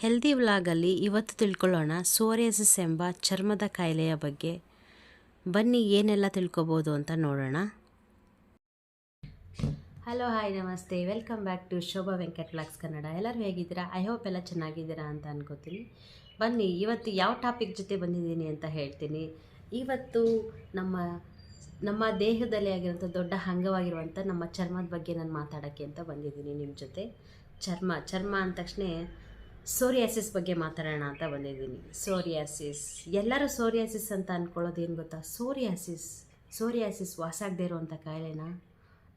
Healthy ವ್ಲಾಗಲ್ಲಿ ಇವತ್ತು ತಿಳ್ಕೊಳ್ಳೋಣ ಸೋರಿಯಾಸಿಸ್ ಎಂಬ ಚರ್ಮದ ಕಾಯಿಲೆಯ ಬಗ್ಗೆ. ಬನ್ನಿ ಏನೆಲ್ಲ ತಿಳ್ಕೊಬೋದು ಅಂತ ನೋಡೋಣ. Hello hi namaste. Welcome back to Shobha Venkat vlogs Kannada. ಎಲ್ಲರೂ ಹೇಗಿದ್ದೀರಾ? ಐ ಹೋಪ್ ಎಲ್ಲ ಚೆನ್ನಾಗಿದ್ದೀರಾ ಅಂತ ಅನ್ಕೋತೀನಿ. ಬನ್ನಿ, ಇವತ್ತು ಯಾವ ಟಾಪಿಕ್ ಜೊತೆ ಬಂದಿದ್ದೀನಿ ಅಂತ ಹೇಳ್ತೀನಿ. ಇವತ್ತು ನಮ್ಮ ನಮ್ಮ ದೇಹದಲ್ಲಿ ಆಗಿರುವಂಥ ದೊಡ್ಡ ಅಂಗವಾಗಿರುವಂಥ ನಮ್ಮ ಚರ್ಮದ ಬಗ್ಗೆ ನಾನು ಮಾತಾಡೋಕ್ಕೆ ಅಂತ ಬಂದಿದ್ದೀನಿ ನಿಮ್ಮ ಜೊತೆ. ಚರ್ಮ ಚರ್ಮ ಅಂದ ತಕ್ಷಣ ಸೋರಿಯಾಸಿಸ್ ಬಗ್ಗೆ ಮಾತಾಡೋಣ ಅಂತ ಬಂದಿದ್ದೀನಿ. ಸೋರಿಯಾಸಿಸ್ ಎಲ್ಲರೂ ಸೋರಿಯಾಸಿಸ್ ಅಂತ ಅಂದ್ಕೊಳ್ಳೋದು ಏನು ಗೊತ್ತಾ ಸೋರಿಯಾಸಿಸ್ ಸೋರಿಯಾಸಿಸ್ ವಾಸಾಗದೇ ಇರುವಂಥ ಕಾಯಿಲೆನ?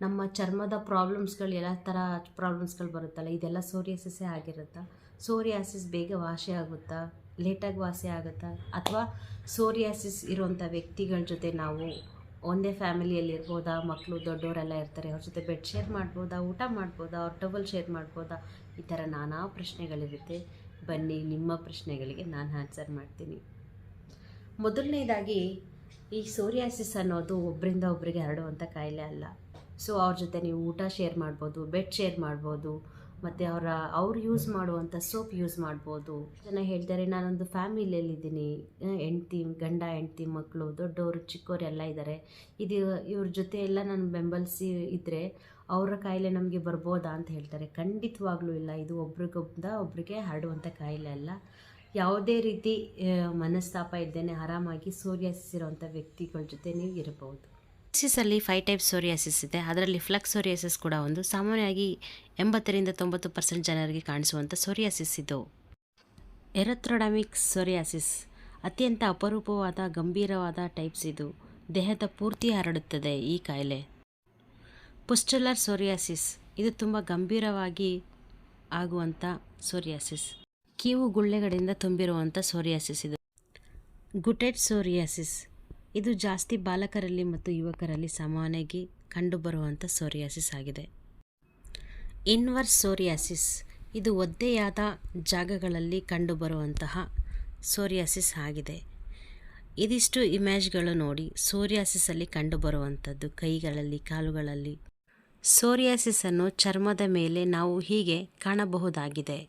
ನಮ್ಮ ಚರ್ಮದ ಪ್ರಾಬ್ಲಮ್ಸ್ಗಳು ಎಲ್ಲ ಥರ ಪ್ರಾಬ್ಲಮ್ಸ್ಗಳು ಬರುತ್ತಲ್ಲ, ಇದೆಲ್ಲ ಸೋರಿಯಾಸಿಸ್ಸೇ ಆಗಿರುತ್ತಾ? ಸೋರಿಯಾಸಿಸ್ ಬೇಗ ವಾಸಿ ಆಗುತ್ತಾ? ಲೇಟಾಗಿ ವಾಸಿ ಆಗುತ್ತಾ? ಅಥವಾ ಸೋರಿಯಾಸಿಸ್ ಇರುವಂಥ ವ್ಯಕ್ತಿಗಳ ಜೊತೆ ನಾವು ಒಂದೇ ಫ್ಯಾಮಿಲಿಯಲ್ಲಿ ಇರ್ಬೋದಾ ಮಕ್ಕಳು ದೊಡ್ಡವರೆಲ್ಲ ಇರ್ತಾರೆ, ಅವ್ರ ಜೊತೆ ಬೆಡ್ ಶೇರ್ ಮಾಡ್ಬೋದಾ? ಊಟ ಮಾಡ್ಬೋದಾ? ಅವ್ರ ಟವಲ್ ಶೇರ್ ಮಾಡ್ಬೋದಾ? ಈ ಥರ ನಾನಾ ಪ್ರಶ್ನೆಗಳಿರುತ್ತೆ. ಬನ್ನಿ, ನಿಮ್ಮ ಪ್ರಶ್ನೆಗಳಿಗೆ ನಾನು ಆನ್ಸರ್ ಮಾಡ್ತೀನಿ. ಮೊದಲನೇದಾಗಿ, ಈ ಸೋರಿಯಾಸಿಸ್ ಅನ್ನೋದು ಒಬ್ಬರಿಂದ ಒಬ್ಬರಿಗೆ ಹರಡುವಂಥ ಕಾಯಿಲೆ ಅಲ್ಲ. ಸೊ ಅವ್ರ ಜೊತೆ ನೀವು ಊಟ ಶೇರ್ ಮಾಡ್ಬೋದು ಬೆಡ್ ಶೇರ್ ಮಾಡ್ಬೋದು ಮತ್ತು ಅವರ, ಅವ್ರು ಯೂಸ್ ಮಾಡುವಂಥ ಸೋಪ್ ಯೂಸ್ ಮಾಡ್ಬೋದು. ಜನ ಹೇಳ್ತಾರೆ, ನಾನೊಂದು ಫ್ಯಾಮಿಲಿಯಲ್ಲಿದ್ದೀನಿ ಹೆಂಡ್ತಿ, ಗಂಡ, ಹೆಂಡ್ತಿ ಮಕ್ಕಳು ದೊಡ್ಡವರು ಚಿಕ್ಕವರು ಎಲ್ಲ ಇದ್ದಾರೆ ಇದು ಇವ್ರ ಜೊತೆ ಎಲ್ಲ ನಾನು ಬೆಂಬಲಿಸಿ ಇದ್ದರೆ ಅವರ ಕಾಯಿಲೆ ನಮಗೆ ಬರ್ಬೋದಾ ಅಂತ ಹೇಳ್ತಾರೆ. ಖಂಡಿತವಾಗ್ಲೂ ಇಲ್ಲ. ಇದು ಒಬ್ರಿಗೊಬ್ಬ ಒಬ್ರಿಗೆ ಹರಡುವಂಥ ಕಾಯಿಲೆ ಅಲ್ಲ. ಯಾವುದೇ ರೀತಿ ಮನಸ್ತಾಪ ಇದ್ದೇನೆ ಆರಾಮಾಗಿ ಸೋರಿಯಾಸಿಸ್ ವ್ಯಕ್ತಿಗಳ ಜೊತೆ ನೀವು ಇರಬಹುದು ಅಲ್ಲಿ ಫೈವ್ ಟೈಪ್ ಸೋರಿಯಾಸಿಸ್ ಇದೆ. ಅದರಲ್ಲಿ ಫ್ಲಕ್ಸ್ ಸೋರಿಯಾಸಿಸ್ ಕೂಡ ಒಂದು. ಸಾಮಾನ್ಯವಾಗಿ ಎಂಬತ್ತರಿಂದ ತೊಂಬತ್ತು ಪರ್ಸೆಂಟ್ ಜನರಿಗೆ ಕಾಣಿಸುವಂಥ ಸೋರಿಯಾಸಿಸ್ ಇದು. ಎರಥ್ರೊಡಮಿಕ್ ಸೋರಿಯಾಸಿಸ್ ಅತ್ಯಂತ ಅಪರೂಪವಾದ, ಗಂಭೀರವಾದ ಟೈಪ್ಸ್ ಇದು. ದೇಹದ ಪೂರ್ತಿ ಹರಡುತ್ತದೆ ಈ ಕಾಯಿಲೆ. ಪುಸ್ಟುಲರ್ ಸೋರಿಯಾಸಿಸ್ ಇದು ತುಂಬ ಗಂಭೀರವಾಗಿ ಆಗುವಂಥ ಸೋರಿಯಾಸಿಸ್ ಕೀವು ಗುಳ್ಳೆಗಳಿಂದ ತುಂಬಿರುವಂಥ ಸೋರಿಯಾಸಿಸ್ ಇದು. ಗುಟೆಟ್ ಸೋರಿಯಾಸಿಸ್ ಇದು ಜಾಸ್ತಿ ಬಾಲಕರಲ್ಲಿ ಮತ್ತು ಯುವಕರಲ್ಲಿ ಸಾಮಾನ್ಯವಾಗಿ ಕಂಡುಬರುವಂಥ ಸೋರಿಯಾಸಿಸ್ ಆಗಿದೆ. ಇನ್ವರ್ಸ್ ಸೋರಿಯಾಸಿಸ್, ಇದು ಒದ್ದೆಯಾದ ಜಾಗಗಳಲ್ಲಿ ಕಂಡುಬರುವಂತಹ ಸೋರಿಯಾಸಿಸ್ ಆಗಿದೆ. ಇದಿಷ್ಟು ಇಮೇಜ್ಗಳು ನೋಡಿ ಸೋರಿಯಾಸಿಸಲ್ಲಿ ಕಂಡುಬರುವಂಥದ್ದು ಕೈಗಳಲ್ಲಿ, ಕಾಲುಗಳಲ್ಲಿ. ಸೋರಿಯಾಸಿಸನ್ನು ಚರ್ಮದ ಮೇಲೆ ನಾವು ಹೀಗೆ ಕಾಣಬಹುದಾಗಿದೆ.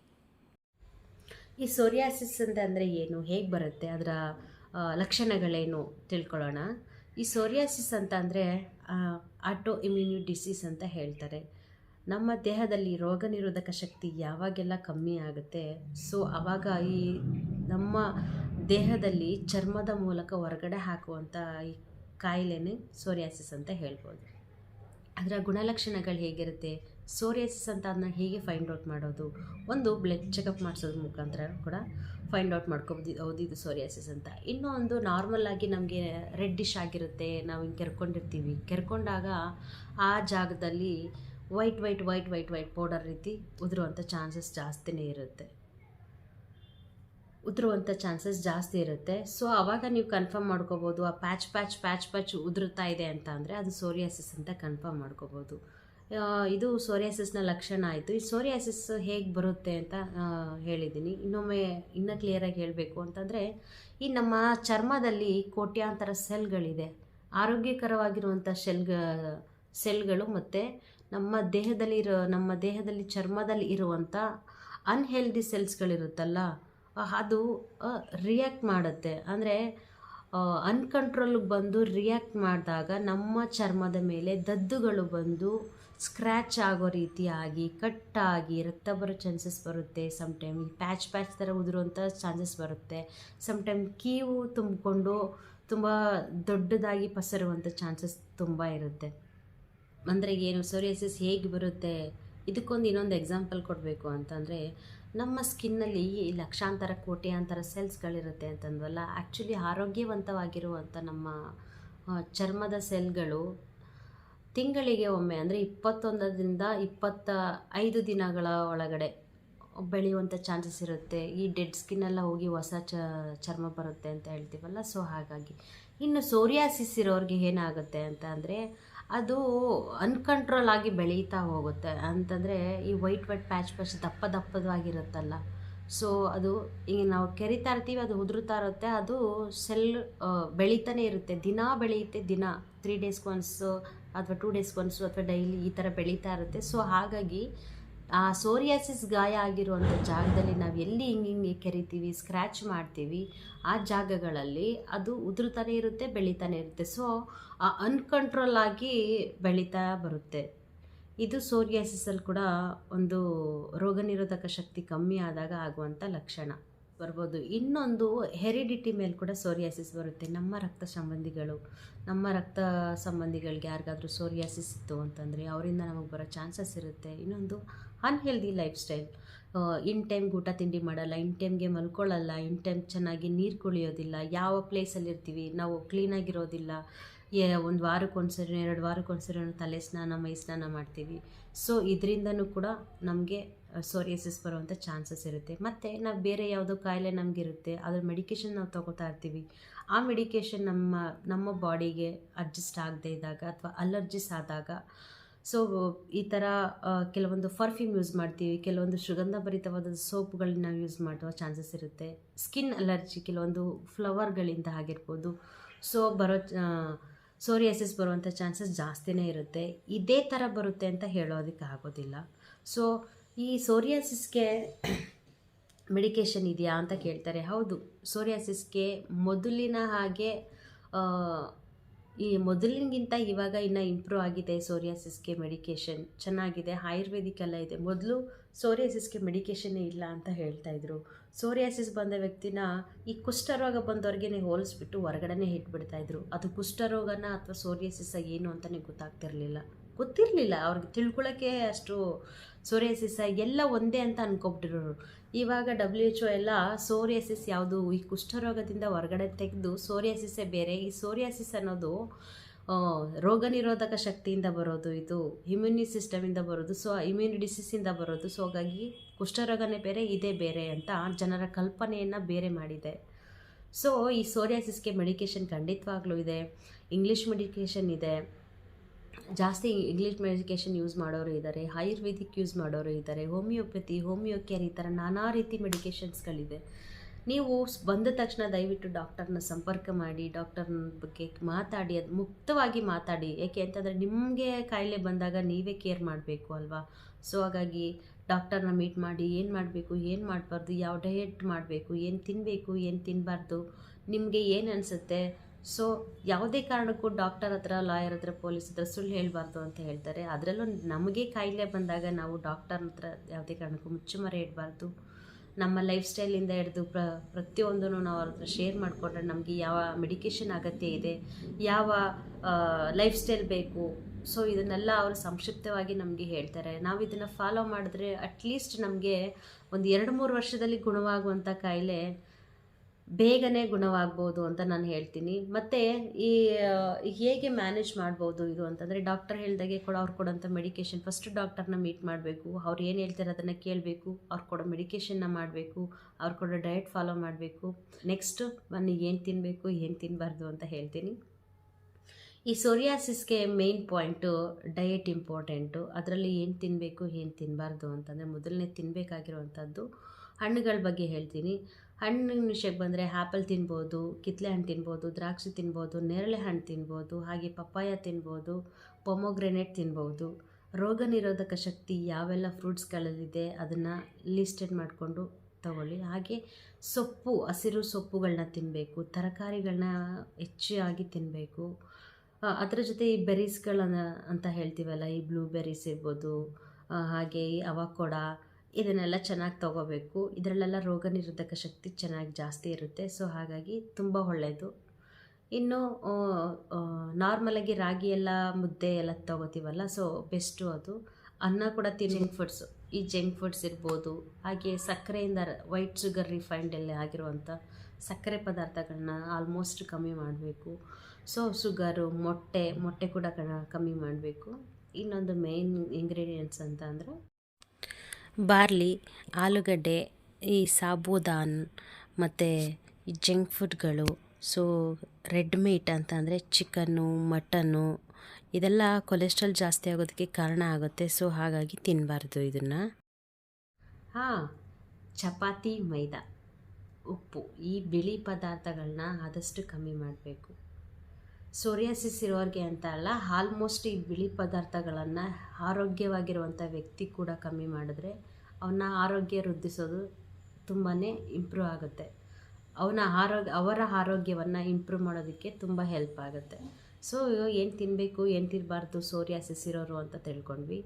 ಈ ಸೋರಿಯಾಸಿಸ್ ಅಂತಂದರೆ ಏನು? ಹೇಗೆ ಬರುತ್ತೆ? ಅದರ ಲಕ್ಷಣಗಳೇನು ತಿಳ್ಕೊಳ್ಳೋಣ? ಈ ಸೋರಿಯಾಸಿಸ್ ಅಂತ ಅಂದರೆ ಆಟೋ ಇಮ್ಯುನಿ ಡಿಸೀಸ್ ಅಂತ ಹೇಳ್ತಾರೆ. ನಮ್ಮ ದೇಹದಲ್ಲಿ ರೋಗ ನಿರೋಧಕ ಶಕ್ತಿ ಯಾವಾಗೆಲ್ಲ ಕಮ್ಮಿ ಆಗುತ್ತೆ ಸೊ ಆವಾಗ ಈ ನಮ್ಮ ದೇಹದಲ್ಲಿ ಚರ್ಮದ ಮೂಲಕ ಹೊರಗಡೆ ಹಾಕುವಂಥ ಈ ಕಾಯಿಲೆನೇ ಸೋರಿಯಾಸಿಸ್ ಅಂತ ಹೇಳ್ಬೋದು. ಅದರ ಗುಣಲಕ್ಷಣಗಳು ಹೇಗಿರುತ್ತೆ? ಸೋರಿಯಾಸಿಸ್ ಅಂತ ಅದನ್ನ ಹೇಗೆ ಫೈಂಡ್ ಔಟ್ ಮಾಡೋದು? ಒಂದು ಬ್ಲಡ್ ಚೆಕಪ್ ಮಾಡಿಸೋದ್ರ ಮುಖಾಂತರ ಕೂಡ ಫೈಂಡ್ ಔಟ್ ಮಾಡ್ಕೊಬೋದು, ಹೌದು, ಇದು ಸೋರಿಯಾಸಿಸ್ ಅಂತ. ಇನ್ನೂ ಒಂದು ನಾರ್ಮಲ್ ಆಗಿ ನಮಗೆ ರೆಡ್ಡಿಶ್ ಆಗಿರುತ್ತೆ, ನಾವು ಹಿಂಗೆ ಕೆರ್ಕೊಂಡಿರ್ತೀವಿ. ಕೆರ್ಕೊಂಡಾಗ ಆ ಜಾಗದಲ್ಲಿ white white white white white powder ರೀತಿ ಉದುರುವಂಥ ಚಾನ್ಸಸ್ ಜಾಸ್ತಿನೇ ಇರುತ್ತೆ. ಉದುರುವಂಥ ಚಾನ್ಸಸ್ ಜಾಸ್ತಿ ಇರುತ್ತೆ. ಸೊ ಆವಾಗ ನೀವು ಕನ್ಫರ್ಮ್ ಮಾಡ್ಕೋಬೋದು, ಆ ಪ್ಯಾಚ್ ಪ್ಯಾಚ್ ಪ್ಯಾಚ್ ಪ್ಯಾಚ್ ಉದುರುತ್ತಾ ಇದೆ ಅಂತ ಅಂದರೆ ಅದು ಸೋರಿಯಾಸಿಸ್ ಅಂತ ಕನ್ಫರ್ಮ್ ಮಾಡ್ಕೋಬೋದು. ಇದು ಸೋರಿಯಾಸಿಸ್ನ ಲಕ್ಷಣ ಆಯಿತು. ಈ ಸೋರಿಯಾಸಿಸ್ ಹೇಗೆ ಬರುತ್ತೆ ಅಂತ ಹೇಳಿದ್ದೀನಿ. ಇನ್ನೊಮ್ಮೆ, ಇನ್ನೂ ಕ್ಲಿಯರಾಗಿ ಹೇಳಬೇಕು ಅಂತಂದರೆ, ಈ ನಮ್ಮ ಚರ್ಮದಲ್ಲಿ ಕೋಟ್ಯಾಂತರ ಸೆಲ್ಗಳಿದೆ ಆರೋಗ್ಯಕರವಾಗಿರುವಂಥ ಸೆಲ್ ಸೆಲ್ಗಳು ಮತ್ತು ನಮ್ಮ ದೇಹದಲ್ಲಿ ಇರೋ, ನಮ್ಮ ದೇಹದಲ್ಲಿ ಚರ್ಮದಲ್ಲಿ ಇರುವಂಥ ಅನ್ಹೆಲ್ದಿ ಸೆಲ್ಸ್ಗಳಿರುತ್ತಲ್ಲ ಅದು ರಿಯಾಕ್ಟ್ ಮಾಡುತ್ತೆ. ಅಂದರೆ ಅನ್ಕಂಟ್ರೋಲ್ಗೆ ಬಂದು ರಿಯಾಕ್ಟ್ ಮಾಡಿದಾಗ ನಮ್ಮ ಚರ್ಮದ ಮೇಲೆ ದದ್ದುಗಳು ಬಂದು ಸ್ಕ್ರ್ಯಾಚ್ ಆಗೋ ರೀತಿಯಾಗಿ, ಕಟ್ಟಾಗಿ ರಕ್ತ ಬರೋ ಚಾನ್ಸಸ್ ಬರುತ್ತೆ. ಸಮಟೈಮ್ ಪ್ಯಾಚ್ ಪ್ಯಾಚ್ ಥರ ಉದುರುವಂಥ ಚಾನ್ಸಸ್ ಬರುತ್ತೆ. ಸಮಟೈಮ್ ಕೀವು ತುಂಬಿಕೊಂಡು ತುಂಬ ದೊಡ್ಡದಾಗಿ ಪಸರುವಂಥ ಚಾನ್ಸಸ್ ತುಂಬ ಇರುತ್ತೆ. ಅಂದರೆ ಏನು ಸೋರಿಯಸಿಸ್ ಹೇಗೆ ಬರುತ್ತೆ? ಇದಕ್ಕೊಂದು ಇನ್ನೊಂದು ಎಕ್ಸಾಂಪಲ್ ಕೊಡಬೇಕು ಅಂತಂದರೆ ನಮ್ಮ ಸ್ಕಿನ್ನಲ್ಲಿ ಈ ಲಕ್ಷಾಂತರ ಕೋಟ್ಯಾಂತರ ಸೆಲ್ಸ್ಗಳಿರುತ್ತೆ ಅಂತಂದ್ವಲ್ಲ ಆ್ಯಕ್ಚುಲಿ ಆರೋಗ್ಯವಂತವಾಗಿರುವಂಥ ನಮ್ಮ ಚರ್ಮದ ಸೆಲ್ಗಳು ತಿಂಗಳಿಗೆ ಒಮ್ಮೆ ಅಂದರೆ ಇಪ್ಪತ್ತೊಂದರಿಂದ ಇಪ್ಪತ್ತ ಐದು ದಿನಗಳ ಒಳಗಡೆ ಬೆಳೆಯುವಂಥ ಚಾನ್ಸಸ್ ಇರುತ್ತೆ. ಈ ಡೆಡ್ ಸ್ಕಿನ್ನೆಲ್ಲ ಹೋಗಿ ಹೊಸ ಚ, ಚರ್ಮ ಬರುತ್ತೆ ಅಂತ ಹೇಳ್ತೀವಲ್ಲ, ಸೊ ಹಾಗಾಗಿ. ಇನ್ನು ಸೋರಿಯಾಸಿಸ್ ಇರೋರಿಗೆ ಏನಾಗುತ್ತೆ ಅಂತ ಅಂದರೆ ಅದು ಅನ್ಕಂಟ್ರೋಲ್ ಆಗಿ ಬೆಳೀತಾ ಹೋಗುತ್ತೆ. ಅಂತಂದರೆ ಈ ವೈಟ್ ವೈಟ್ ಪ್ಯಾಚ್ ಪ್ಯಾಚ್ ದಪ್ಪ ದಪ್ಪದಾಗಿರುತ್ತಲ್ಲ. ಸೊ ಅದು ಈಗ ನಾವು ಕೆರಿತಾ ಇರ್ತೀವಿ, ಅದು ಉದುರುತ್ತಾ ಇರುತ್ತೆ, ಅದು ಸೆಲ್ ಬೆಳೀತಾನೆ ಇರುತ್ತೆ. ದಿನ ಬೆಳೆಯುತ್ತೆ, ದಿನ. ತ್ರೀ ಡೇಸ್ಗೆ ಒನ್ಸು ಅಥವಾ ಟೂ ಡೇಸ್ಗೆ ಒನ್ಸು ಅಥವಾ ಡೈಲಿ ಈ ಥರ ಬೆಳೀತಾ ಇರುತ್ತೆ. ಸೊ ಹಾಗಾಗಿ ಆ ಸೋರಿಯಾಸಿಸ್ ಗಾಯ ಆಗಿರುವಂಥ ಜಾಗದಲ್ಲಿ ನಾವು ಎಲ್ಲಿ ಹಿಂಗೆ ಹಿಂಗೆ ಕೆರಿತೀವಿ ಸ್ಕ್ರ್ಯಾಚ್ ಮಾಡ್ತೀವಿ, ಆ ಜಾಗಗಳಲ್ಲಿ ಅದು ಉದುರುತ್ತಾನೆ ಇರುತ್ತೆ, ಬೆಳೀತಾನೆ ಇರುತ್ತೆ. ಸೊ ಆ ಅನ್ಕಂಟ್ರೋಲ್ ಆಗಿ ಬೆಳೀತಾ ಬರುತ್ತೆ. ಇದು ಸೋರಿಯಾಸಿಸಲ್ಲಿ ಕೂಡ ಒಂದು ರೋಗನಿರೋಧಕ ಶಕ್ತಿ ಕಮ್ಮಿ ಆದಾಗ ಆಗುವಂಥ ಲಕ್ಷಣ. ಬರ್ಬೋದು. ಇನ್ನೊಂದು ಹೆರಿಡಿಟಿ ಮೇಲೆ ಕೂಡ ಸೋರಿಯಾಸಿಸ್ ಬರುತ್ತೆ. ನಮ್ಮ ರಕ್ತ ಸಂಬಂಧಿಗಳು, ನಮ್ಮ ರಕ್ತ ಸಂಬಂಧಿಗಳಿಗೆ ಯಾರಿಗಾದರೂ ಸೋರಿಯಾಸಿಸ್ ಇತ್ತು ಅಂತಂದರೆ, ಅವರಿಂದ ನಮಗೆ ಬರೋ ಚಾನ್ಸಸ್ ಇರುತ್ತೆ. ಇನ್ನೊಂದು ಅನ್ಹೆಲ್ದಿ ಲೈಫ್ ಸ್ಟೈಲ್ ಇನ್ ಟೈಮ್ಗೆ ಊಟ ತಿಂಡಿ ಮಾಡಲ್ಲ ಇನ್ ಟೈಮ್ಗೆ ಮಲ್ಕೊಳ್ಳಲ್ಲ ಇನ್ ಟೈಮ್ ಚೆನ್ನಾಗಿ ನೀರು ಕುಳಿಯೋದಿಲ್ಲ ಯಾವ ಪ್ಲೇಸಲ್ಲಿ ಇರ್ತೀವಿ, ನಾವು ಕ್ಲೀನಾಗಿರೋದಿಲ್ಲ ಏ, ಒಂದು ವಾರಕ್ಕೊಂದ್ಸರಿ ಎರಡು ವಾರಕ್ಕೊಂದ್ಸರಿ ತಲೆ ಸ್ನಾನ, ಮೈ ಸ್ನಾನ ಮಾಡ್ತೀವಿ. ಸೊ ಇದರಿಂದನೂ ಕೂಡ ನಮಗೆ ಸೋರಿಯಸಸ್ ಬರುವಂಥ ಚಾನ್ಸಸ್ ಇರುತ್ತೆ. ಮತ್ತು ನಾವು ಬೇರೆ ಯಾವುದೋ ಕಾಯಿಲೆ ನಮಗಿರುತ್ತೆ, ಅದ್ರ ಮೆಡಿಕೇಷನ್ ನಾವು ತೊಗೋತಾ ಇರ್ತೀವಿ. ಆ ಮೆಡಿಕೇಷನ್ ನಮ್ಮ ನಮ್ಮ ಬಾಡಿಗೆ ಅಡ್ಜಸ್ಟ್ ಆಗದೇ ಇದ್ದಾಗ ಅಥವಾ ಅಲರ್ಜಿಸ್ ಆದಾಗ ಸೊ ಈ ಥರ ಕೆಲವೊಂದು ಪರ್ಫ್ಯೂಮ್ ಯೂಸ್ ಮಾಡ್ತೀವಿ. ಕೆಲವೊಂದು ಸುಗಂಧ ಭರಿತವಾದ ಸೋಪ್ಗಳನ್ನ ನಾವು ಯೂಸ್ ಮಾಡುವ ಚಾನ್ಸಸ್ ಇರುತ್ತೆ. ಸ್ಕಿನ್ ಅಲರ್ಜಿ ಕೆಲವೊಂದು ಫ್ಲವರ್ಗಳಿಂದ ಆಗಿರ್ಬೋದು. ಸೊ ಬರೋ ಸೋರಿಯಾಸಿಸ್ ಬರುವಂಥ ಚಾನ್ಸಸ್ ಜಾಸ್ತಿನೇ ಇರುತ್ತೆ. ಇದೇ ಥರ ಬರುತ್ತೆ ಅಂತ ಹೇಳೋದಕ್ಕೆ ಆಗೋದಿಲ್ಲ. ಸೊ ಈ ಸೋರಿಯಾಸಿಸ್ಗೆ ಮೆಡಿಕೇಷನ್ ಇದೆಯಾ ಅಂತ ಕೇಳ್ತಾರೆ. ಹೌದು ಸೋರಿಯಾಸಿಸ್ಗೆ ಮೊದಲಿನ ಹಾಗೆ ಈ ಮೊದಲಿಗಿಂತ ಇವಾಗ ಇನ್ನು ಇಂಪ್ರೂವ್ ಆಗಿದೆ ಸೋರಿಯಾಸಿಸ್ಗೆ ಮೆಡಿಕೇಷನ್ ಚೆನ್ನಾಗಿದೆ, ಆಯುರ್ವೇದಿಕ್ ಎಲ್ಲ ಇದೆ. ಮೊದಲು ಸೋರಿಯಾಸಿಸ್ಗೆ ಮೆಡಿಕೇಷನ್ನೇ ಇಲ್ಲ ಅಂತ ಹೇಳ್ತಾ ಇದ್ರು. ಸೋರಿಯಾಸಿಸ್ ಬಂದ ವ್ಯಕ್ತಿನ ಈ ಕುಷ್ಠರೋಗ ಬಂದವ್ರಿಗೆ ಹೋಲಿಸ್ಬಿಟ್ಟು ಹೊರಗಡೆನೇ ಇಟ್ಬಿಡ್ತಾ ಇದ್ರು. ಅದು ಕುಷ್ಠರೋಗನ ಅಥವಾ ಸೋರಿಯಾಸಿಸ್ ಏನು ಅಂತಲೇ ಗೊತ್ತಾಗ್ತಿರ್ಲಿಲ್ಲ. ಗೊತ್ತಿರಲಿಲ್ಲ. ಅವ್ರಿಗೆ ತಿಳ್ಕೊಳ್ಳೋಕ್ಕೆ ಅಷ್ಟು ಸೋರಿಯಾಸಿಸ್ ಎಲ್ಲ ಒಂದೇ ಅಂತ ಅನ್ಕೊಬಿಟ್ಟಿರೋರು ಇವಾಗ ಡಬ್ಲ್ಯೂ ಎಚ್ ಒ ಎಲ್ಲ ಸೋರಿಯಾಸಿಸ್ ಯಾವುದು, ಈ ಕುಷ್ಠರೋಗದಿಂದ ಹೊರಗಡೆ ತೆಗೆದು ಸೋರಿಯಾಸಿಸ್ಸೇ ಬೇರೆ. ಈ ಸೋರಿಯಾಸಿಸ್ ಅನ್ನೋದು ರೋಗ ನಿರೋಧಕ ಶಕ್ತಿಯಿಂದ ಬರೋದು, ಇದು ಇಮ್ಯುನಿ ಸಿಸ್ಟಮಿಂದ ಬರೋದು ಸೊ ಇಮ್ಯುನಿ ಡಿಸೀಸಿಂದ ಬರೋದು. ಸೊ ಹಾಗಾಗಿ ಕುಷ್ಠರೋಗನೇ ಬೇರೆ, ಇದೇ ಬೇರೆ ಅಂತ ಜನರ ಕಲ್ಪನೆಯನ್ನು ಬೇರೆ ಮಾಡಿದೆ. ಸೊ ಈ ಸೋರಿಯಾಸಿಸ್ಗೆ ಮೆಡಿಕೇಷನ್ ಖಂಡಿತವಾಗ್ಲೂ ಇದೆ. ಇಂಗ್ಲೀಷ್ ಮೆಡಿಕೇಷನ್ ಇದೆ. ಜಾಸ್ತಿ ಇಂಗ್ಲೀಷ್ ಮೆಡಿಕೇಷನ್ ಯೂಸ್ ಮಾಡೋರು ಇದ್ದಾರೆ ಆಯುರ್ವೇದಿಕ್ ಯೂಸ್ ಮಾಡೋರು ಇದ್ದಾರೆ ಹೋಮಿಯೋಪತಿ ಹೋಮಿಯೋಕೇರ್ ಈ ಥರ ನಾನಾ ರೀತಿ ಮೆಡಿಕೇಷನ್ಸ್ಗಳಿದೆ ನೀವು ಬಂದ ತಕ್ಷಣ ದಯವಿಟ್ಟು ಡಾಕ್ಟರ್ನ ಸಂಪರ್ಕ ಮಾಡಿ ಡಾಕ್ಟರ್ನ ಬಗ್ಗೆ ಮಾತಾಡಿ, ಅದು ಮುಕ್ತವಾಗಿ ಮಾತಾಡಿ. ಏಕೆ ಅಂತಂದರೆ ನಿಮಗೆ ಕಾಯಿಲೆ ಬಂದಾಗ ನೀವೇ ಕೇರ್ ಮಾಡಬೇಕು ಅಲ್ವಾ? ಸೊ ಹಾಗಾಗಿ ಡಾಕ್ಟರ್ನ ಮೀಟ್ ಮಾಡಿ, ಏನು ಮಾಡಬೇಕು, ಏನು ಮಾಡಬಾರ್ದು, ಯಾವ ಡಯಟ್ ಮಾಡಬೇಕು, ಏನು ತಿನ್ನಬೇಕು ಏನು ತಿನ್ನಬಾರ್ದು ನಿಮಗೆ ಏನು ಅನಿಸುತ್ತೆ? ಸೊ ಯಾವುದೇ ಕಾರಣಕ್ಕೂ ಡಾಕ್ಟರ್ ಹತ್ರ ಲಾಯರ್ ಹತ್ರ ಪೊಲೀಸ್ ಹತ್ರ ಸುಳ್ಳು ಹೇಳಬಾರ್ದು ಅಂತ ಹೇಳ್ತಾರೆ. ಅದರಲ್ಲೂ ನಮಗೆ ಕಾಯಿಲೆ ಬಂದಾಗ ನಾವು ಡಾಕ್ಟರ್ ಹತ್ರ ಯಾವುದೇ ಕಾರಣಕ್ಕೂ ಮುಚ್ಚುಮರೆ ಇಡಬಾರ್ದು. ನಮ್ಮ ಲೈಫ್ ಸ್ಟೈಲಿಂದ ಹಿಡಿದು ಪ್ರ ಪ್ರತಿಯೊಂದೂ ನಾವು ಅವ್ರ ಹತ್ರ ಶೇರ್ ಮಾಡಿಕೊಂಡ್ರೆ ನಮಗೆ ಯಾವ ಮೆಡಿಕೇಷನ್ ಅಗತ್ಯ ಇದೆ, ಯಾವ ಲೈಫ್ ಸ್ಟೈಲ್ ಬೇಕು. ಸೊ ಇದನ್ನೆಲ್ಲ ಅವರು ಸಂಕ್ಷಿಪ್ತವಾಗಿ ನಮಗೆ ಹೇಳ್ತಾರೆ. ನಾವು ಇದನ್ನು ಫಾಲೋ ಮಾಡಿದ್ರೆ ಅಟ್ಲೀಸ್ಟ್ ನಮಗೆ ಒಂದು ಎರಡು ಮೂರು ವರ್ಷದಲ್ಲಿ ಗುಣವಾಗುವಂಥ ಕಾಯಿಲೆ ಬೇಗನೆ ಗುಣವಾಗ್ಬೋದು ಅಂತ ನಾನು ಹೇಳ್ತೀನಿ. ಮತ್ತು ಈ ಹೇಗೆ ಮ್ಯಾನೇಜ್ ಮಾಡ್ಬೋದು ಇದು ಅಂತಂದರೆ ಡಾಕ್ಟರ್ ಹೇಳಿದಾಗೆ ಕೂಡ, ಅವ್ರು ಕೊಡೋಂಥ ಮೆಡಿಕೇಷನ್ ಫಸ್ಟ್ ಡಾಕ್ಟರ್ನ ಮೀಟ್ ಮಾಡಬೇಕು. ಅವ್ರು ಏನು ಹೇಳ್ತಾರೆ ಅದನ್ನು ಕೇಳಬೇಕು. ಅವ್ರು ಕೊಡೋ ಮೆಡಿಕೇಷನ್ನ ಮಾಡಬೇಕು. ಅವ್ರು ಕೊಡೋ ಡಯಟ್ ಫಾಲೋ ಮಾಡಬೇಕು. ನೆಕ್ಸ್ಟ್ ನಾನು ಏನು ತಿನ್ನಬೇಕು ಏನು ತಿನ್ನಬಾರ್ದು ಅಂತ ಹೇಳ್ತೀನಿ. ಈ ಸೋರಿಯಾಸಿಸ್ಗೆ ಮೇನ್ ಪಾಯಿಂಟು ಡಯಟ್ ಇಂಪಾರ್ಟೆಂಟು ಅದರಲ್ಲಿ ಏನು ತಿನ್ನಬೇಕು ಏನು ತಿನ್ನಬಾರ್ದು ಅಂತಂದರೆ ಮೊದಲನೇ ತಿನ್ನಬೇಕಾಗಿರುವಂಥದ್ದು ಹಣ್ಣುಗಳ ಬಗ್ಗೆ ಹೇಳ್ತೀನಿ. ಹಣ್ಣಿನ ವಿಷಯಕ್ಕೆ ಬಂದರೆ ಆ್ಯಪಲ್ ತಿನ್ಬೋದು ಕಿತ್ತಳೆ ಹಣ್ಣು ತಿನ್ಬೋದು, ದ್ರಾಕ್ಷಿ ತಿನ್ಬೋದು, ನೇರಳೆ ಹಣ್ಣು ತಿನ್ಬೋದು, ಹಾಗೆ ಪಪ್ಪಾಯ ತಿನ್ಬೋದು, ಪೊಮೊಗ್ರೆನೇಟ್ ತಿನ್ಬೋದು. ರೋಗ ನಿರೋಧಕ ಶಕ್ತಿ ಯಾವೆಲ್ಲ ಫ್ರೂಟ್ಸ್ಗಳಲ್ಲಿದೆ ಅದನ್ನು ಲಿಸ್ಟೆಡ್ ಮಾಡಿಕೊಂಡು ತಗೊಳ್ಳಿ. ಹಾಗೆ ಸೊಪ್ಪು, ಹಸಿರು ಸೊಪ್ಪುಗಳನ್ನ ತಿನ್ನಬೇಕು ತರಕಾರಿಗಳನ್ನ ಹೆಚ್ಚಾಗಿ ತಿನ್ನಬೇಕು ಅದರ ಜೊತೆ ಈ ಬೆರೀಸ್ಗಳನ್ನ ಅಂತ ಹೇಳ್ತೀವಲ್ಲ, ಈ ಬ್ಲೂಬೆರೀಸ್ ಇರ್ಬೋದು ಹಾಗೆ ಈ ಅವಕೋಡ ಇದನ್ನೆಲ್ಲ ಚೆನ್ನಾಗಿ ತಗೋಬೇಕು. ಇದರಲ್ಲೆಲ್ಲ ರೋಗ ನಿರೋಧಕ ಶಕ್ತಿ ಚೆನ್ನಾಗಿ ಜಾಸ್ತಿ ಇರುತ್ತೆ. ಸೊ ಹಾಗಾಗಿ ತುಂಬ ಒಳ್ಳೆಯದು ಇನ್ನು ನಾರ್ಮಲಾಗಿ ರಾಗಿ ಎಲ್ಲ ಮುದ್ದೆ ಎಲ್ಲ ತಗೋತೀವಲ್ಲ ಸೊ ಬೆಸ್ಟು ಅದು. ಅನ್ನ ಕೂಡ ಜಂಕ್ ಫುಡ್ಸ್ ಈ ಜಂಕ್ ಫುಡ್ಸ್ ಇರ್ಬೋದು. ಹಾಗೆ ಸಕ್ಕರೆಯಿಂದ ವೈಟ್ ಶುಗರ್ ರಿಫೈನ್ಡ್ ಎಲ್ಲ ಆಗಿರುವಂಥ ಸಕ್ಕರೆ ಪದಾರ್ಥಗಳನ್ನ ಆಲ್ಮೋಸ್ಟ್ ಕಮ್ಮಿ ಮಾಡಬೇಕು. ಸೊ ಶುಗರು ಮೊಟ್ಟೆ ಮೊಟ್ಟೆ ಕೂಡ ಕ- ಕಮ್ಮಿ ಮಾಡಬೇಕು. ಇನ್ನೊಂದು ಮೇನ್ ಇಂಗ್ರೀಡಿಯೆಂಟ್ಸ್ ಅಂತ ಅಂದರೆ ಬಾರ್ಲಿ, ಆಲೂಗಡ್ಡೆ, ಈ ಸಾಬೂದಾನ್ ಮತ್ತು ಈ ಜಂಕ್ ಫುಡ್ಗಳು, ಸೊ ರೆಡ್ ಮೀಟ್ ಅಂತ ಅಂದರೆ ಚಿಕನ್ನು, ಮಟನ್ನು, ಇದೆಲ್ಲ ಕೊಲೆಸ್ಟ್ರಾಲ್ ಜಾಸ್ತಿ ಆಗೋದಕ್ಕೆ ಕಾರಣ ಆಗುತ್ತೆ, ಸೊ ಹಾಗಾಗಿ ತಿನ್ನಬಾರ್ದು ಇದನ್ನು. ಹಾಂ, ಚಪಾತಿ, ಮೈದಾ, ಉಪ್ಪು, ಈ ಬಿಳಿ ಪದಾರ್ಥಗಳನ್ನ ಆದಷ್ಟು ಕಮ್ಮಿ ಮಾಡಬೇಕು. ಸೋರಿಯಾಸಿಸ್ ಇರೋರಿಗೆ ಅಂತ ಅಲ್ಲ ಆಲ್ಮೋಸ್ಟ್ ಈ ಬಿಳಿ ಪದಾರ್ಥಗಳನ್ನು ಆರೋಗ್ಯವಾಗಿರುವಂಥ ವ್ಯಕ್ತಿ ಕೂಡ ಕಮ್ಮಿ ಮಾಡಿದ್ರೆ ಅವನ ಆರೋಗ್ಯ ವೃದ್ಧಿಸೋದು ತುಂಬಾ ಇಂಪ್ರೂವ್ ಆಗುತ್ತೆ. ಅವನ ಆರೋಗ್ಯ, ಅವರ ಆರೋಗ್ಯವನ್ನು ಇಂಪ್ರೂವ್ ಮಾಡೋದಕ್ಕೆ ತುಂಬ ಹೆಲ್ಪ್ ಆಗುತ್ತೆ. ಸೊ ಏನು ತಿನ್ನಬೇಕು ಏನು ತಿನ್ನಬಾರ್ದು ಸೋರಿಯಾಸಿಸ್ ಇರೋರು ಅಂತ ತಿಳ್ಕೊಂಡ್ವಿ.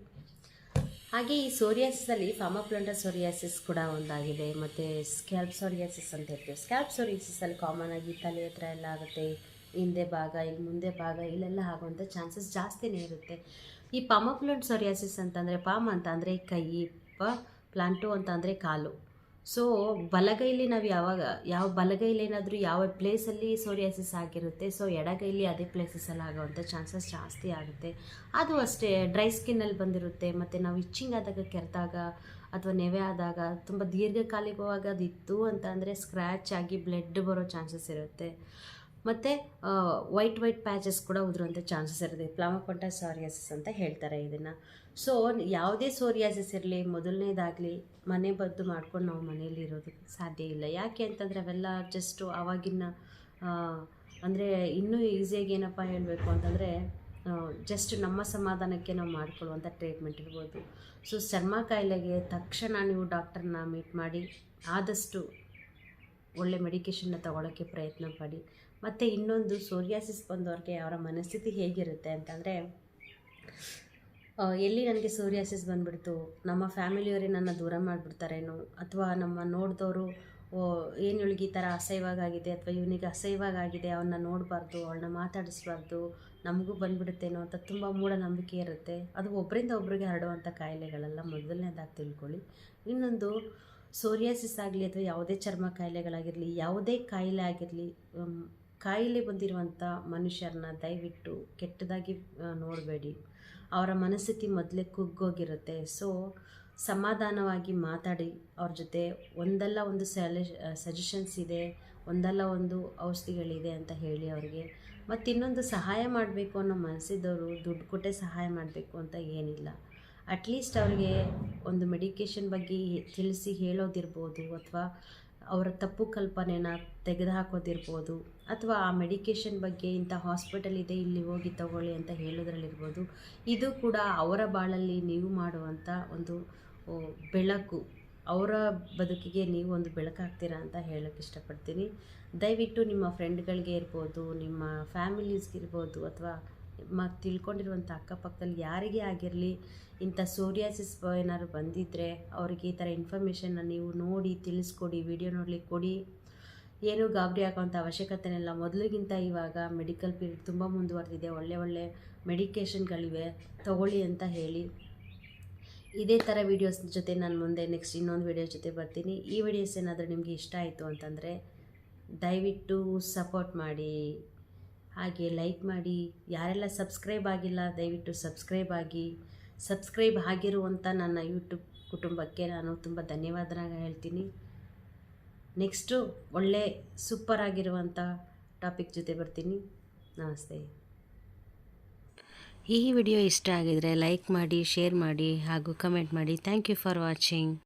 ಹಾಗೆ ಈ ಸೋರಿಯಾಸಿಸಲ್ಲಿ ಫಾಮಪ್ಲಾಂಟರ್ ಸೋರಿಯಾಸಿಸ್ ಕೂಡ ಒಂದಾಗಿದೆ, ಮತ್ತು ಸ್ಕ್ಯಾಲ್ಪ್ ಸೋರಿಯಾಸಿಸ್ ಅಂತ ಹೇಳ್ತೀವಿ ಸ್ಕ್ಯಾಲ್ಪ್ ಸೋರಿಯಾಸಿಸಲ್ಲಿ ಕಾಮನ್ ಆಗಿ ತಲೆ ಹತ್ರ ಎಲ್ಲ ಆಗುತ್ತೆ ಹಿಂದೆ ಭಾಗ ಇಲ್ಲಿ ಮುಂದೆ ಭಾಗ, ಇಲ್ಲೆಲ್ಲ ಆಗುವಂಥ ಚಾನ್ಸಸ್ ಜಾಸ್ತಿನೇ ಇರುತ್ತೆ. ಈ ಪಾಮಪ್ಲಂಟ್ ಸೊರಿಯಾಸಿಸ್ ಅಂತಂದರೆ, ಪಾಮ್ ಅಂತ ಅಂದರೆ ಕೈ, ಪ, ಪ್ಲಾಂಟು ಅಂತ ಅಂದರೆ ಕಾಲು. ಸೊ ಬಲಗೈಲಿ ನಾವು ಯಾವಾಗ, ಯಾವ ಬಲಗೈಲಿ ಏನಾದರೂ ಯಾವ ಪ್ಲೇಸಲ್ಲಿ ಸೋರಿಯಾಸಿಸ್ ಆಗಿರುತ್ತೆ ಸೊ ಎಡಗೈಲಿ ಅದೇ ಪ್ಲೇಸಸ್ಸಲ್ಲಿ ಆಗೋವಂಥ ಚಾನ್ಸಸ್ ಜಾಸ್ತಿ ಆಗುತ್ತೆ. ಅದು ಅಷ್ಟೇ ಡ್ರೈ ಸ್ಕಿನ್ನಲ್ಲಿ ಬಂದಿರುತ್ತೆ, ಮತ್ತು ನಾವು ಇಚ್ಚಿಂಗ್ ಆದಾಗ ಕೆರೆದಾಗ ಅಥವಾ ನೆವೆ ಆದಾಗ, ತುಂಬ ದೀರ್ಘಕಾಲಿಕವಾಗಿ ಅದು ಇತ್ತು ಅಂತ ಅಂದರೆ ಸ್ಕ್ರ್ಯಾಚ್ ಆಗಿ ಬ್ಲಡ್ ಬರೋ ಚಾನ್ಸಸ್ ಇರುತ್ತೆ. ಮತ್ತು ವೈಟ್ ವೈಟ್ ಪ್ಯಾಚಸ್ ಕೂಡ ಉದುರುವಂಥ ಚಾನ್ಸಸ್ ಇರುತ್ತೆ. ಪ್ಲಾಮಕೊಂಟ ಸೋರಿಯಾಸಿಸ್ ಅಂತ ಹೇಳ್ತಾರೆ ಇದನ್ನು. ಸೊ ಯಾವುದೇ ಸೋರಿಯಾಸಿಸ್ ಇರಲಿ, ಮೊದಲನೇದಾಗಲಿ ಮನೆ ಬದ್ದು ಮಾಡ್ಕೊಂಡು ನಾವು ಮನೆಯಲ್ಲಿ ಇರೋದಕ್ಕೆ ಸಾಧ್ಯ ಇಲ್ಲ. ಯಾಕೆ ಅಂತಂದರೆ ಅವೆಲ್ಲ ಜಸ್ಟು ಆವಾಗಿನ ಅಂದರೆ ಇನ್ನೂ ಈಸಿಯಾಗಿ ಏನಪ್ಪ ಹೇಳಬೇಕು ಅಂತಂದರೆ ಜಸ್ಟ್ ನಮ್ಮ ಸಮಾಧಾನಕ್ಕೆ ನಾವು ಮಾಡ್ಕೊಳ್ಳುವಂಥ ಟ್ರೀಟ್ಮೆಂಟ್ ಇರ್ಬೋದು. ಸೊ ಚರ್ಮ ಕಾಯಿಲೆಗೆ ತಕ್ಷಣ ನೀವು ಡಾಕ್ಟರ್ನ ಮೀಟ್ ಮಾಡಿ, ಆದಷ್ಟು ಒಳ್ಳೆ ಮೆಡಿಕೇಷನ್ನ ತಗೊಳ್ಳೋಕ್ಕೆ ಪ್ರಯತ್ನ ಪಡಿ. ಮತ್ತು ಇನ್ನೊಂದು ಸೋರಿಯಾಸಿಸ್ ಬಂದವ್ರಿಗೆ ಅವರ ಮನಸ್ಥಿತಿ ಹೇಗಿರುತ್ತೆ ಅಂತಂದರೆ ಎಲ್ಲಿ ನನಗೆ ಸೋರಿಯಾಸಿಸ್ ಬಂದುಬಿಡ್ತು, ನಮ್ಮ ಫ್ಯಾಮಿಲಿಯವರೇ ನನ್ನ ದೂರ ಮಾಡಿಬಿಡ್ತಾರೇನೋ, ಅಥವಾ ನಮ್ಮ ನೋಡಿದವರು, ಓ ಏನು ಇವಳಿಗೆ ಈ ಥರ ಅಸಹ್ಯವಾಗಿದೆ ಅಥವಾ ಇವನಿಗೆ ಅಸಹ್ಯವಾಗಿದೆ ಅವನ್ನ ನೋಡಬಾರ್ದು, ಅವಳನ್ನ ಮಾತಾಡಿಸ್ಬಾರ್ದು, ನಮಗೂ ಬಂದ್ಬಿಡುತ್ತೇನೋ ಅಂತ ತುಂಬ ಮೂಢನಂಬಿಕೆ ಇರುತ್ತೆ. ಅದು ಒಬ್ಬರಿಂದ ಒಬ್ಬರಿಗೆ ಹರಡುವಂಥ ಕಾಯಿಲೆಗಳೆಲ್ಲ. ಮೊದಲನೇದಾಗಿ ತಿಳ್ಕೊಳ್ಳಿ. ಇನ್ನೊಂದು ಸೋರಿಯಾಸಿಸ್ ಆಗಲಿ ಅಥವಾ ಯಾವುದೇ ಚರ್ಮ ಕಾಯಿಲೆಗಳಾಗಿರಲಿ, ಯಾವುದೇ ಕಾಯಿಲೆ ಆಗಿರಲಿ ಕಾಯಿಲೆ ಬಂದಿರುವಂಥ ಮನುಷ್ಯರನ್ನ ದಯವಿಟ್ಟು ಕೆಟ್ಟದಾಗಿ ನೋಡಬೇಡಿ. ಅವರ ಮನಸ್ಥಿತಿ ಮೊದಲೇ ಕುಗ್ಗೋಗಿರುತ್ತೆ. ಸೊ ಸಮಾಧಾನವಾಗಿ ಮಾತಾಡಿ. ಅವ್ರ ಜೊತೆ ಒಂದಲ್ಲ ಒಂದು ಸಜೆಷನ್ಸ್ ಇದೆ, ಒಂದಲ್ಲ ಒಂದು ಔಷಧಿಗಳಿದೆ ಅಂತ ಹೇಳಿ ಅವರಿಗೆ. ಮತ್ತು ಇನ್ನೊಂದು ಸಹಾಯ ಮಾಡಬೇಕು ಅನ್ನೋ ಮನಸ್ಸಿದ್ದವರು ದುಡ್ಡು ಕೊಟ್ಟೆ ಸಹಾಯ ಮಾಡಬೇಕು ಅಂತ ಏನಿಲ್ಲ. ಅಟ್ಲೀಸ್ಟ್ ಅವರಿಗೆ ಒಂದು ಮೆಡಿಕೇಷನ್ ಬಗ್ಗೆ ತಿಳಿಸಿ ಹೇಳೋದಿರ್ಬೋದು ಅಥವಾ ಅವರ ತಪ್ಪು ಕಲ್ಪನೆನ ತೆಗೆದುಹಾಕೋದಿರ್ಬೋದು ಅಥವಾ ಆ ಮೆಡಿಕೇಷನ್ ಬಗ್ಗೆ ಇಂಥ ಹಾಸ್ಪಿಟಲ್ ಇದೆ, ಇಲ್ಲಿ ಹೋಗಿ ತಗೊಳ್ಳಿ ಅಂತ ಹೇಳೋದ್ರಲ್ಲಿರ್ಬೋದು. ಇದು ಕೂಡ ಅವರ ಬಾಳಲ್ಲಿ ನೀವು ಮಾಡುವಂಥ ಒಂದು ಬೆಳಕು. ಅವರ ಬದುಕಿಗೆ ನೀವು ಒಂದು ಬೆಳಕಾಗ್ತೀರಾ ಅಂತ ಹೇಳೋಕ್ಕೆ ಇಷ್ಟಪಡ್ತೀನಿ. ದಯವಿಟ್ಟು ನಿಮ್ಮ ಫ್ರೆಂಡ್ಗಳಿಗೆ ಇರ್ಬೋದು, ನಿಮ್ಮ ಫ್ಯಾಮಿಲೀಸ್ಗಿರ್ಬೋದು ಅಥವಾ ಮ, ತಿಳ್ಕೊಂಡಿರುವಂಥ ಅಕ್ಕಪಕ್ಕದಲ್ಲಿ ಯಾರಿಗೆ ಆಗಿರಲಿ, ಇಂಥ ಸೋರಿಯಾಸಿಸ್ ಏನಾದ್ರು ಬಂದಿದ್ದರೆ ಅವರಿಗೆ ಈ ಥರ ಇನ್ಫಾರ್ಮೇಷನ್ನ ನೀವು ನೋಡಿ ತಿಳಿಸ್ಕೊಡಿ ವಿಡಿಯೋ ನೋಡಲಿಕ್ಕೆ ಕೊಡಿ. ಏನೂ ಗಾಬರಿ ಆಗೋವಂಥ ಅವಶ್ಯಕತೆನೆಲ್ಲ ಮೊದಲಿಗಿಂತ ಇವಾಗ ಮೆಡಿಕಲ್ ಪೀರಿಯಡ್ ತುಂಬ ಮುಂದುವರೆದಿದೆ, ಒಳ್ಳೆ ಒಳ್ಳೆ ಮೆಡಿಕೇಷನ್ಗಳಿವೆ ತಗೊಳ್ಳಿ ಅಂತ ಹೇಳಿ. ಇದೇ ಥರ ವೀಡಿಯೋಸ್ ಜೊತೆ ನಾನು ಮುಂದೆ ನೆಕ್ಸ್ಟ್ ಇನ್ನೊಂದು ವೀಡಿಯೋ ಜೊತೆ ಬರ್ತೀನಿ. ಈ ವಿಡಿಯೋಸ್ ಏನಾದರೂ ನಿಮಗೆ ಇಷ್ಟ ಆಯಿತು ಅಂತಂದರೆ ದಯವಿಟ್ಟು ಸಪೋರ್ಟ್ ಮಾಡಿ. ಹಾಗೆ ಲೈಕ್ ಮಾಡಿ, ಯಾರೆಲ್ಲ ಸಬ್ಸ್ಕ್ರೈಬ್ ಆಗಿಲ್ಲ, ದಯವಿಟ್ಟು ಸಬ್ಸ್ಕ್ರೈಬ್ ಆಗಿ. ಸಬ್ಸ್ಕ್ರೈಬ್ ಆಗಿರುವಂಥ ನನ್ನ ಯೂಟ್ಯೂಬ್ ಕುಟುಂಬಕ್ಕೆ ನಾನು ತುಂಬ ಧನ್ಯವಾದನ ಹೇಳ್ತೀನಿ. ನೆಕ್ಸ್ಟು ಒಳ್ಳೆ ಸೂಪರ್ ಆಗಿರುವಂಥ ಟಾಪಿಕ್ ಜೊತೆ ಬರ್ತೀನಿ. ನಮಸ್ತೆ. ಈ ವಿಡಿಯೋ ಇಷ್ಟ ಆಗಿದರೆ ಲೈಕ್ ಮಾಡಿ, ಶೇರ್ ಮಾಡಿ ಹಾಗೂ ಕಮೆಂಟ್ ಮಾಡಿ. Thank you for watching.